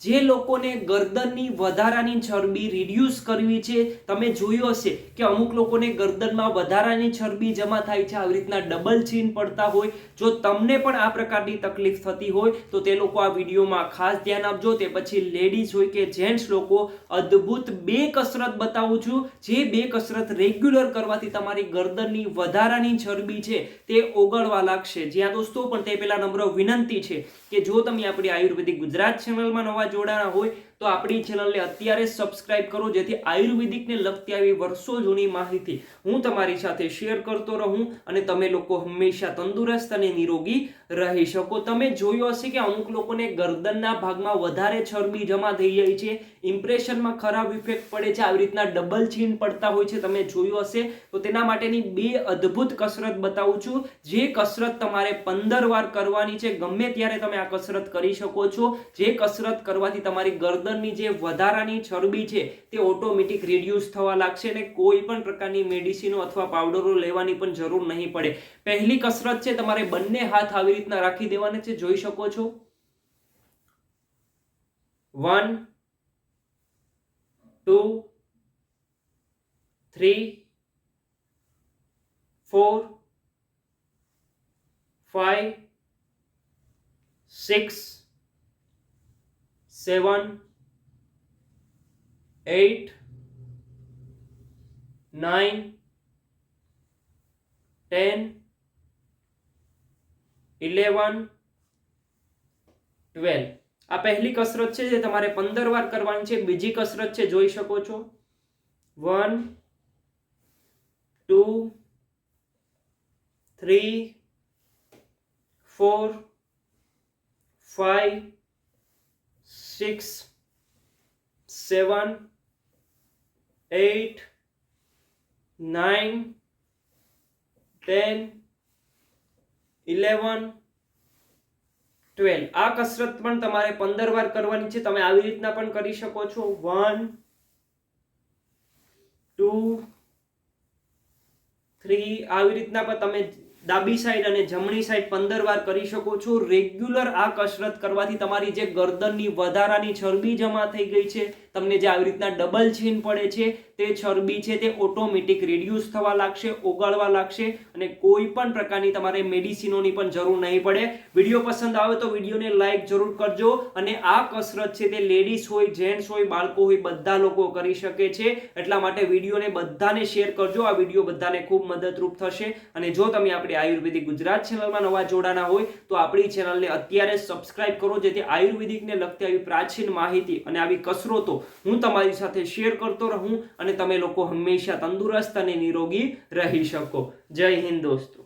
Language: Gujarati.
જે લોકોને ગરદનની વધારાની ચરબી રિડ્યુસ કરવી છે, તમે જોયું હશે કે અમુક લોકોને ગરદનમાં વધારાની ચરબી જમા થાય છે, આવી રીતના ડબલ ચીન પડતા હોય. જો તમને પણ આ પ્રકારની તકલીફ થતી હોય, તો તે લોકો આ વિડીયોમાં ખાસ ધ્યાન આપજો. તે પછી લેડીઝ હોય કે જેન્ટ્સ લોકો, અદ્ભુત બે કસરત બતાવું છું. જે બે કસરત રેગ્યુલર કરવાથી તમારી ગરદનની વધારાની ચરબી છે, તે ઓગળવા લાગશે. જ્યાં દોસ્તો, પણ તે પહેલા નમ્ર વિનંતી છે કે જો તમે આપણી આયુર્વેદિક ગુજરાત ચેનલમાં નવા જોડાણા હોય તો આપણી ચેનલને અત્યારે સબસ્ક્રાઇબ કરો, જેથી આયુર્વેદિકને લગતી આવી વર્ષો જૂની માહિતી હું તમારી સાથે શેર કરતો રહું અને તમે લોકો હંમેશા તંદુરસ્ત અને નિરોગી રહી શકો. તમે જોયું હશે કે અમુક લોકોને ગરદનના ભાગમાં વધારે ચરબી જમા થઈ જાય છે ઇમ્પ્રેશનમાં ખરાબ ઇફેક્ટ પડે છે, આવી રીતના ડબલ છીન પડતા હોય છે, તમે જોયું હશે. તો તેના માટેની બે અદ્ભુત કસરત બતાવું છું. જે કસરત તમારે પંદર વાર કરવાની છે, ગમે ત્યારે તમે આ કસરત કરી શકો છો. જે કસરત કરવાથી તમારી ગરદનની જે વધારાની ચરબી છે, તે ઓટોમેટિક રિડ્યુસ થવા લાગશે અને કોઈ પણ પ્રકારની મેડિસિનો અથવા પાવડરો લેવાની પણ જરૂર નહીં પડે. પહેલી કસરત છે, તમારે બંને હાથ આવી રીતના રાખી દેવાના છે, જોઈ શકો છો. One two three four five six seven eight nine ten eleven twelve આ પહેલી કસરત છે જે તમારે પંદર વાર કરવાની છે. બીજી કસરત છે, જોઈ શકો છો. One two three four five six seven eight nine ten eleven twelve આ કસરત પણ તમારે પંદર વાર કરવાની છે. તમે આવી રીતના પણ કરી શકો છો. વન ટુ થ્રી આવી રીતના પણ તમે ડાબી સાઈડ અને જમણી સાઈડ પંદર વાર કરી શકો છો. રેગ્યુલર આ કસરત કરવાથી તમારી જે ગરદનની વધારાની ચરબી જમા થઈ ગઈ છે. તમને જે આવી રીતના ડબલ છીન પડે છે, તે ચરબી છે, તે ઓટોમેટિક રિડ્યુસ થવા લાગશે, ઓગાળવા લાગશે અને કોઈ પણ પ્રકારની તમારે મેડિસિનોની પણ જરૂર નહીં પડે. વીડિયો પસંદ આવે તો વિડીયોને લાઇક જરૂર કરજો અને આ કસરત છે તે લેડીઝ હોય જેન્ટ્સ હોય, બાળકો હોય, બધા લોકો કરી શકે છે. એટલા માટે વિડીયોને બધાને શેર કરજો. આ વીડિયો બધાને ખૂબ મદદરૂપ થશે. અને જો તમે આપણી આયુર્વેદિક ગુજરાત ચેનલમાં નવા જોડાના હોય, તો આપણી ચેનલને અત્યારે સબસ્ક્રાઇબ કરો, જેથી આયુર્વેદિકને લગતી આવી પ્રાચીન માહિતી અને આવી કસરતો હું તમારી સાથે શેર કરતો રહું અને તમે લોકો હંમેશા તંદુરસ્ત અને નિરોગી રહી શકો. જય હિન્દ દોસ્તો.